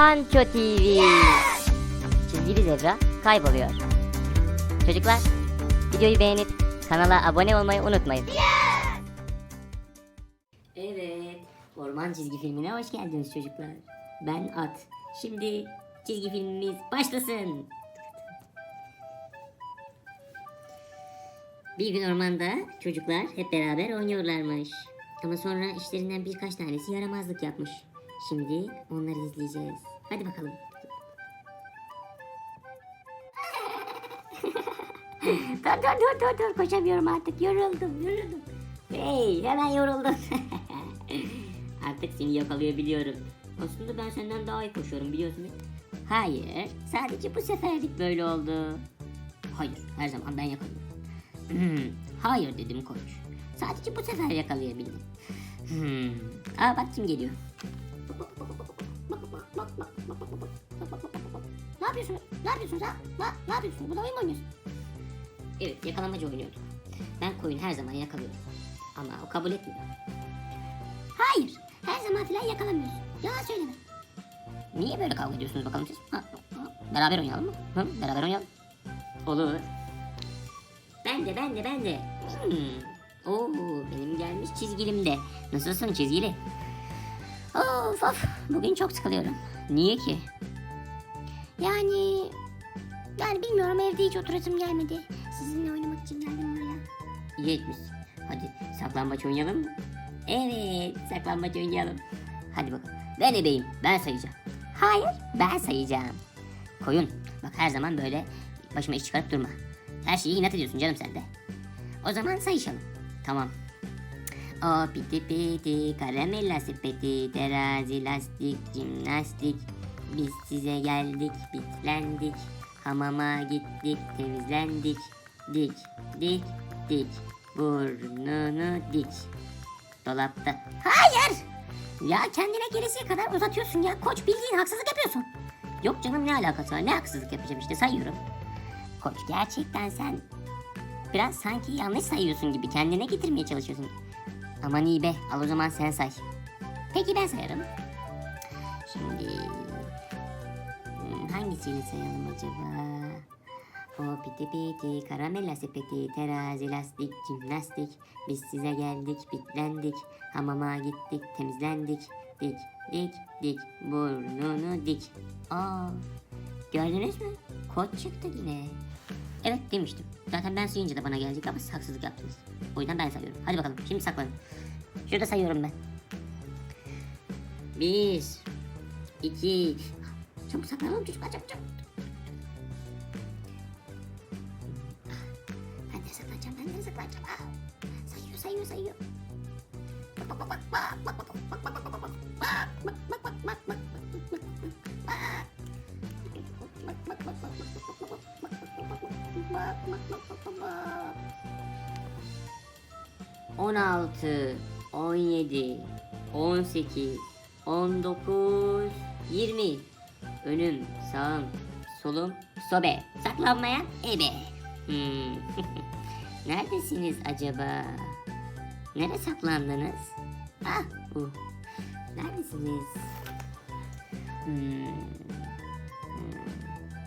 Panço TV. Çizgili zebra kayboluyor. Çocuklar videoyu beğenip kanala abone olmayı unutmayın. Evet, Orman çizgi filmine hoş geldiniz çocuklar. Ben At. Şimdi çizgi filmimiz başlasın. Bir gün ormanda çocuklar hep beraber oynuyorlarmış. Ama sonra işlerinden birkaç tanesi yaramazlık yapmış. Şimdi onları izleyeceğiz. Hadi bakalım. dur dur dur dur dur koşamıyorum artık yoruldum yoruldum. Hey hemen yoruldum. artık seni yakalayabiliyorum. Aslında ben senden daha iyi koşuyorum biliyorsun. Hayır sadece bu seferlik böyle oldu. Hayır her zaman ben yakalıyorum. Hmm, hayır dedim koç. Sadece bu sefer yakalayabildim. Hmm. Aa bak kim geliyor. Ne yapıyorsun? Ne yapıyorsun sen? Ne, ne yapıyorsun? Burada oyun mu oynuyorsun? Evet yakalamacı oynuyorduk. Ben koyunu her zaman yakalıyorum. Ama o kabul etmiyor. Hayır. Her zaman filan yakalamıyorsun. Yalan söyleme. Niye böyle kavga ediyorsunuz bakalım siz? Ha, ha, Beraber oynayalım mı? Hı? Beraber oynayalım. Olur. Ben de ben de ben de. Hmm. Oo benim gelmiş çizgilim de. Nasılsın çizgili? Of of bugün çok sıkılıyorum. Niye ki? Yani yani bilmiyorum evde hiç oturasım gelmedi. Sizinle oynamak için geldim buraya. İyi etmişsin. Hadi saklambaç oynayalım mı? Evet saklambaç oynayalım. Hadi bakalım. Ben ebeyim ben sayacağım. Hayır ben sayacağım. Koyun bak her zaman böyle başıma iş çıkarıp durma. Her şeyi inat ediyorsun canım sen de. O zaman sayışalım. Tamam. O piti piti, karamella sepeti, terazi, lastik, jimnastik. Biz size geldik, bitlendik. Hamama gittik, temizlendik. Dik, dik, dik. Burnunu dik. Dolapta. Hayır! Ya kendine gelesiye kadar uzatıyorsun ya. Koç bildiğin haksızlık yapıyorsun. Yok canım ne alakası var? Ne haksızlık yapacağım işte sayıyorum. Koç gerçekten sen biraz sanki yanlış sayıyorsun gibi kendine getirmeye çalışıyorsun. Aman iyi be al o zaman sen say. Peki ben sayarım. Şimdi hangisiyle sayalım acaba? O piti piti, karamella sepeti, terazi, lastik, jimnastik. Biz size geldik, bitlendik. Hamama gittik, temizlendik. Dik, dik, dik, burnunu dik. Aa, gördünüz mü? Koç çıktı yine. Evet demiştim. Zaten ben sayınca da bana gelecek ama haksızlık yaptınız. O yüzden ben sayıyorum. Hadi bakalım şimdi saklanın. Şurada sayıyorum ben. Bir. iki. Çabuk saklanalım çocuklar çabuk çabuk. Ben de saklanacağım ben de saklanacağım. Aa, sayıyor sayıyor sayıyor. Bak bak bak bak bak bak bak bak bak bak bak bak bak bak bak bak bak On altı, on yedi, on sekiz, on dokuz, yirmi. Önüm, sağım, solum, sobe. Saklanmayan ebe. Hmm. Neredesiniz acaba? Nereye saklandınız? Ah bu. Neredesiniz? Hmm.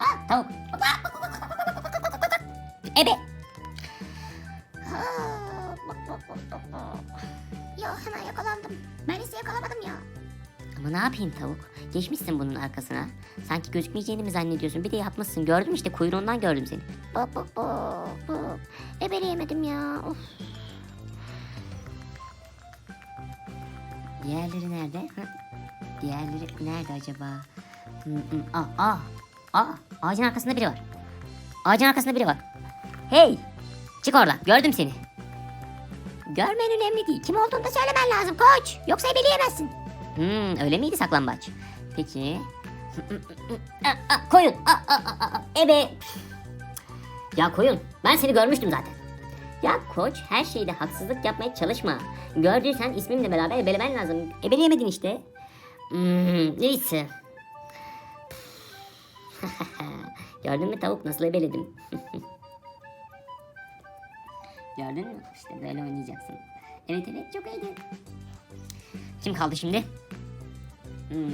Ah tavuk. Ebe. Ya hemen yakalandım. Ben ise yakalamadım ya. Ama ne yapayım tavuk? Geçmişsin bunun arkasına. Sanki gözükmeyeceğini mi zannediyorsun? Bir de yapmışsın. Gördüm işte kuyruğundan gördüm seni. Bak bak. bak. Ebeleyemedim ya. Of. Diğerleri nerede? Diğerleri nerede acaba? Hı, hı. Aa, aa, aa, ağacın arkasında biri var. Ağacın arkasında biri var. Hey! Çık oradan. Gördüm seni. Görmen önemli değil. Kim olduğunu da söylemen lazım koç. Yoksa ebeleyemezsin. Hmm, öyle miydi saklambaç? Peki. Koyun. Ebe. Ya koyun. Ben seni görmüştüm zaten. Ya koç her şeyde haksızlık yapmaya çalışma. Gördüysen ismimle beraber ebelemen lazım. Ebeleyemedin işte. Hmm, neyse. Gördün mü tavuk nasıl ebeledim? Gördün mü? İşte böyle oynayacaksın. Evet evet çok iyiydi. Kim kaldı şimdi? Hmm.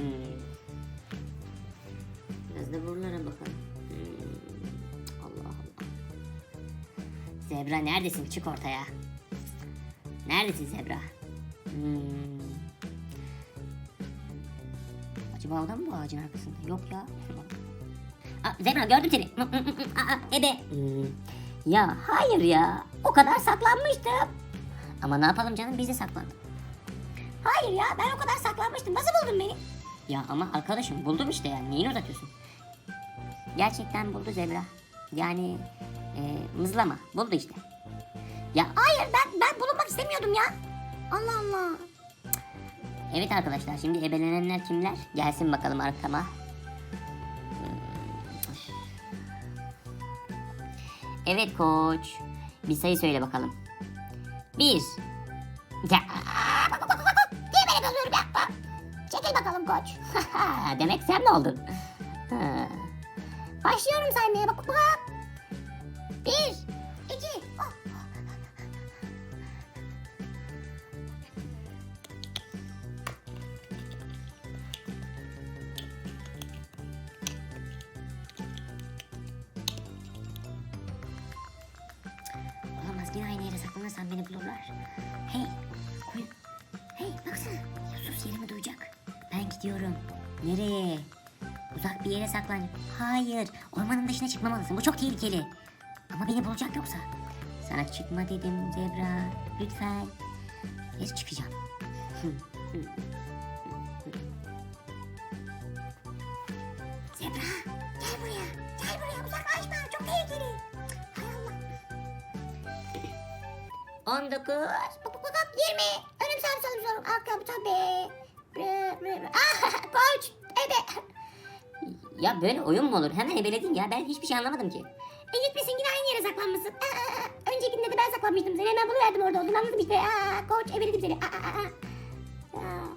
Biraz da buralara bakalım. Hmm, Allah Allah. Zebra neredesin? Çık ortaya. Neredesin Zebra? Hmm. Acaba o da mı bu ağacın arkasında? Yok ya. Aa, Zebra gördüm seni. Aa, ebe. Hmm. Ya hayır ya. O kadar saklanmıştım. Ama ne yapalım canım biz de saklandık. Hayır ya ben o kadar saklanmıştım. Nasıl buldun beni? Ya ama arkadaşım buldum işte yani. Neyini uzatıyorsun? Gerçekten buldu Zebra. Yani e, mızlama. Buldu işte. Ya hayır ben ben bulunmak istemiyordum ya. Allah Allah. Evet arkadaşlar şimdi ebelenenler kimler? Gelsin bakalım arkama. Hmm. Evet koç. Bir sayı söyle bakalım. Bir. Ya. Çekil bakalım koç. Demek sen mi oldun? Başlıyorum saymaya bak. Bir. Hayır ormanın dışına çıkmamalısın. Bu çok tehlikeli. Ama beni bulacak yoksa. Sana çıkma dedim Zebra. Lütfen. Nereye çıkacağım? Zebra gel buraya. Gel buraya uzaklaşma. Çok tehlikeli. Hay Allah. 19 Bak bak bak 20 Önüm sağım solum solum Arkam tabi Koç Ebe Ya böyle oyun mu olur? Hemen ebeledin ya. Ben hiçbir şey anlamadım ki. E gitmesin yine aynı yere saklanmışsın. Aa. Öncekinde de ben saklanmıştım seni. Hemen buluverdim orada olduğunu anladım işte. Aa, koç ebeledim seni. Aa, aa, aa.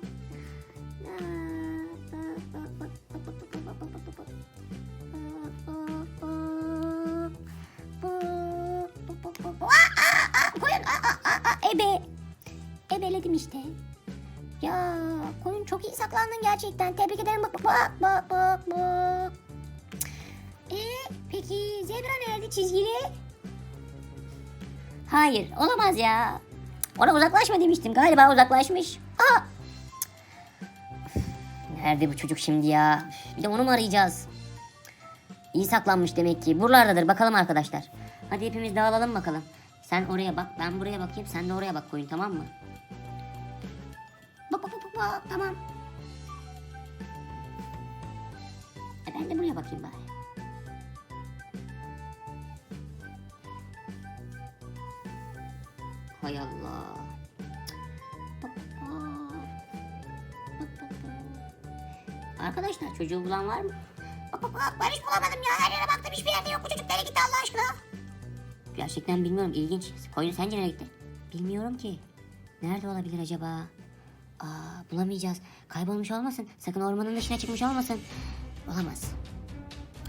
Ebe. Ebeledim işte. Ya koyun çok iyi saklandın gerçekten. Tebrik ederim. Bak bak bak bak bak. Ee, peki zebra nerede çizgili? Hayır olamaz ya. Ona uzaklaşma demiştim. Galiba uzaklaşmış. Aa! Nerede bu çocuk şimdi ya? Bir de onu mu arayacağız? İyi saklanmış demek ki. Buralardadır bakalım arkadaşlar. Hadi hepimiz dağılalım bakalım. Sen oraya bak, ben buraya bakayım. Sen de oraya bak koyun tamam mı? Bak tamam. E ben de buraya bakayım bari. Hay Allah. Arkadaşlar çocuğu bulan var mı? Bak bak bak ben hiç bulamadım ya. Her yere baktım hiçbir yerde yok. Bu çocuk nereye gitti Allah aşkına? Gerçekten bilmiyorum. ilginç. Koyun sence nereye gitti? Bilmiyorum ki. Nerede olabilir acaba? Aa bulamayacağız. Kaybolmuş olmasın. Sakın ormanın dışına çıkmış olmasın. Olamaz.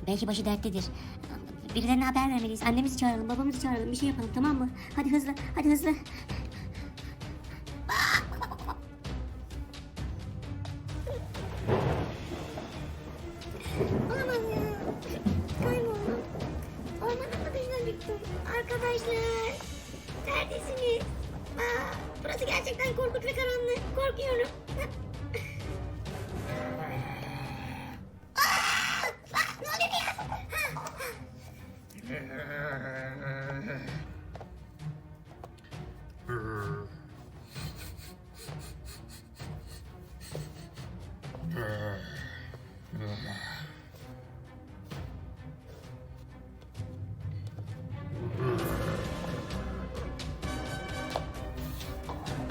Belki başı derttedir. Birilerine haber vermeliyiz. Annemizi çağıralım, babamızı çağıralım. Bir şey yapalım tamam mı? Hadi hızlı, hadi hızlı.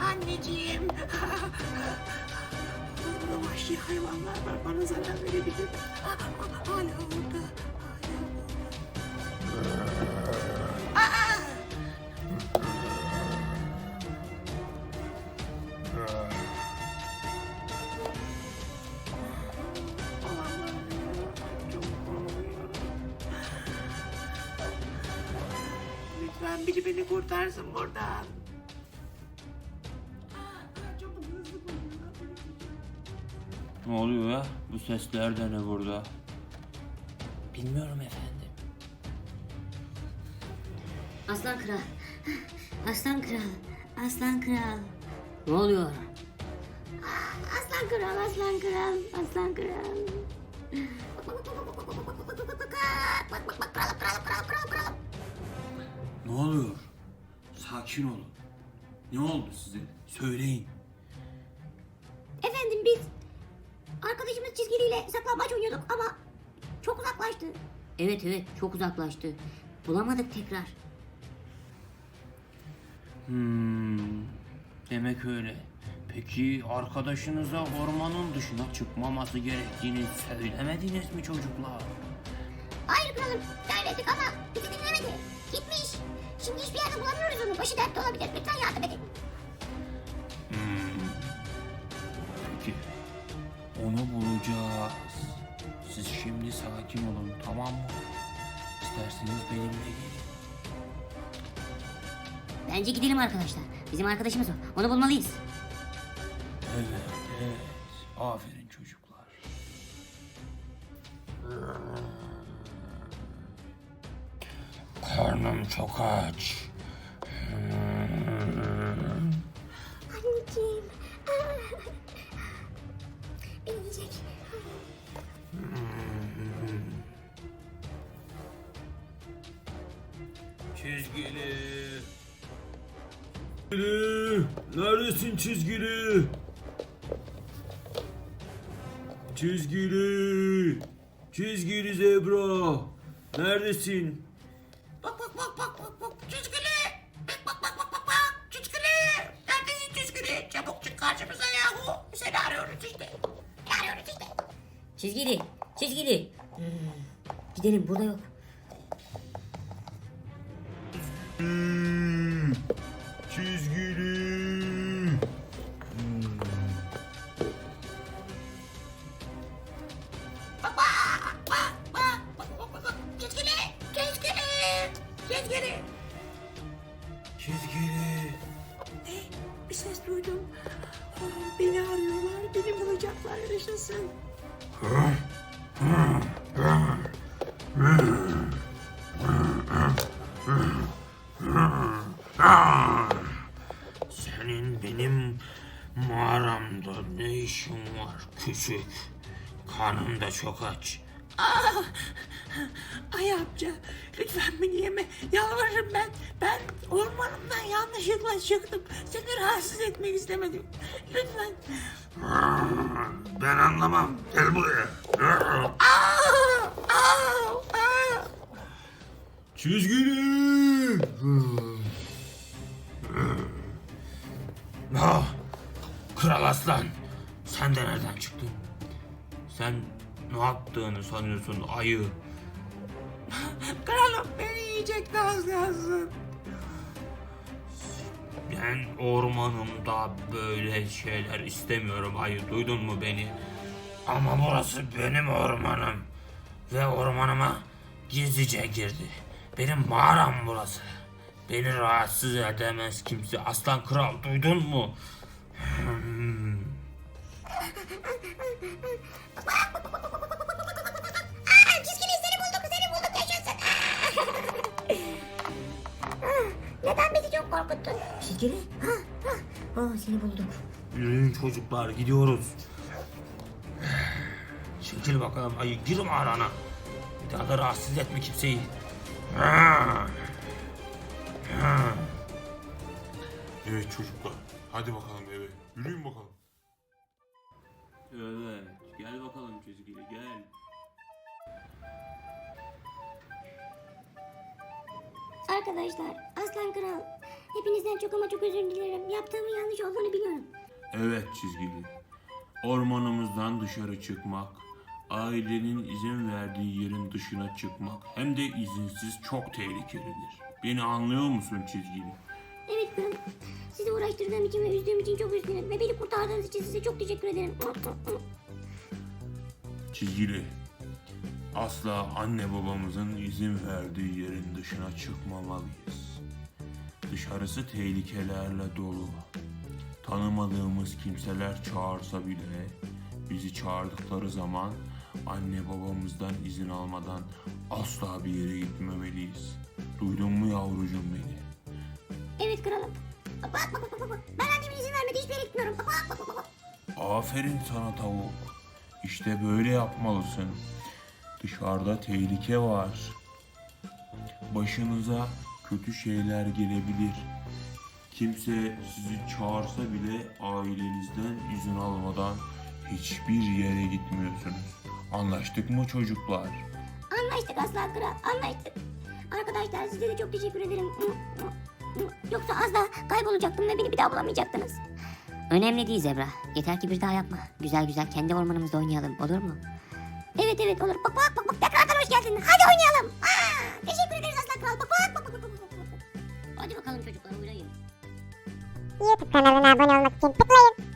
Anneciğim. Burada vahşi hayvanlar var. Bana zarar verebilir. Hala orada. Beni kurtarsın buradan. Ne oluyor ya? Bu sesler de ne burada? Bilmiyorum efendim. Aslan kral. Aslan kral. Aslan kral. Ne oluyor? Aslan kral, aslan kral, aslan kral. Ne oluyor? Sakin olun. Ne oldu size? Söyleyin. Efendim biz arkadaşımız çizgiliyle saklambaç oynuyorduk ama çok uzaklaştı. Evet evet çok uzaklaştı. Bulamadık tekrar. Hmm, demek öyle. Peki arkadaşınıza ormanın dışına çıkmaması gerektiğini söylemediniz mi çocuklar? Hayır kralım söyledik ama. Şimdi hiçbir yerde bulamıyoruz onu. Başı dertte olabilir. Lütfen yardım edin. Hmm. Peki. Onu bulacağız. Siz şimdi sakin olun tamam mı? İsterseniz benimle gelin. Bence gidelim arkadaşlar. Bizim arkadaşımız o. Onu bulmalıyız. Evet, evet. Aferin Karnım çok aç. Anneciğim. Beni yiyecek. Çizgili. Çizgili. Neredesin çizgili? Çizgili. Çizgili zebra. Neredesin? Çizgili. Çizgili. Hmm. Gidelim burada yok. Çizgili. Senin benim mağaramda ne işin var küçük? Karnım da çok aç. Ah! Ay amca lütfen beni yeme. Yalvarırım ben. Ben ormanımdan yanlışlıkla çıktım. Seni rahatsız etmek istemedim. Lütfen. Ben anlamam. Gel buraya. Aa! Aa! Aa! Çizgili. Ah, Kral Aslan. Sen de nereden çıktın? Sen ne yaptığını sanıyorsun ayı? Kralım beni yiyecekti az kalsın. Ben ormanımda böyle şeyler istemiyorum ayı duydun mu beni? Ama burası benim ormanım. Ve ormanıma gizlice girdi. Benim mağaram burası. Beni rahatsız edemez kimse. Aslan kral duydun mu? Hmm. Aa, çizgili seni bulduk seni bulduk yaşasın. Neden bizi çok korkuttun? Çizgili? Ha, ha. Oh, seni bulduk. Yürüyün çocuklar gidiyoruz. Çekil bakalım ayı gir mağarana. Bir daha da rahatsız etme kimseyi. Ha. Evet çocuklar. Hadi bakalım eve. Yürüyün bakalım. Evet gel bakalım çizgili gel. Arkadaşlar Aslan Kral hepinizden çok ama çok özür dilerim. Yaptığımın yanlış olduğunu biliyorum. Evet çizgili. Ormanımızdan dışarı çıkmak, ailenin izin verdiği yerin dışına çıkmak hem de izinsiz çok tehlikelidir. Beni anlıyor musun çizgili? Evet kralım. Sizi uğraştırdığım için ve üzdüğüm için çok üzgünüm. Ve beni kurtardığınız için size çok teşekkür ederim. Çizgili. Asla anne babamızın izin verdiği yerin dışına çıkmamalıyız. Dışarısı tehlikelerle dolu. Tanımadığımız kimseler çağırsa bile bizi çağırdıkları zaman Anne babamızdan izin almadan asla bir yere gitmemeliyiz. Duydun mu yavrucuğum beni? Evet kralım. Bak bak bak bak. bak. Ben annemin izin vermedi hiçbir yere gitmiyorum. Bak bak bak bak. Aferin sana tavuk. İşte böyle yapmalısın. Dışarıda tehlike var. Başınıza kötü şeyler gelebilir. Kimse sizi çağırsa bile ailenizden izin almadan hiçbir yere gitmiyorsunuz. Anlaştık mı çocuklar? Anlaştık aslan kral anlaştık. Arkadaşlar size de çok teşekkür ederim. Yoksa az daha kaybolacaktım ve beni bir daha bulamayacaktınız. Önemli değil Zebra. Yeter ki bir daha yapma. Güzel güzel kendi ormanımızda oynayalım olur mu? Evet evet olur. Bak bak bak bak tekrardan hoş geldin. Hadi oynayalım. Aa, teşekkür ederiz aslan kral. Bak bak bak bak bak. Hadi bakalım çocuklar oynayın. YouTube kanalına abone olmak için tıklayın.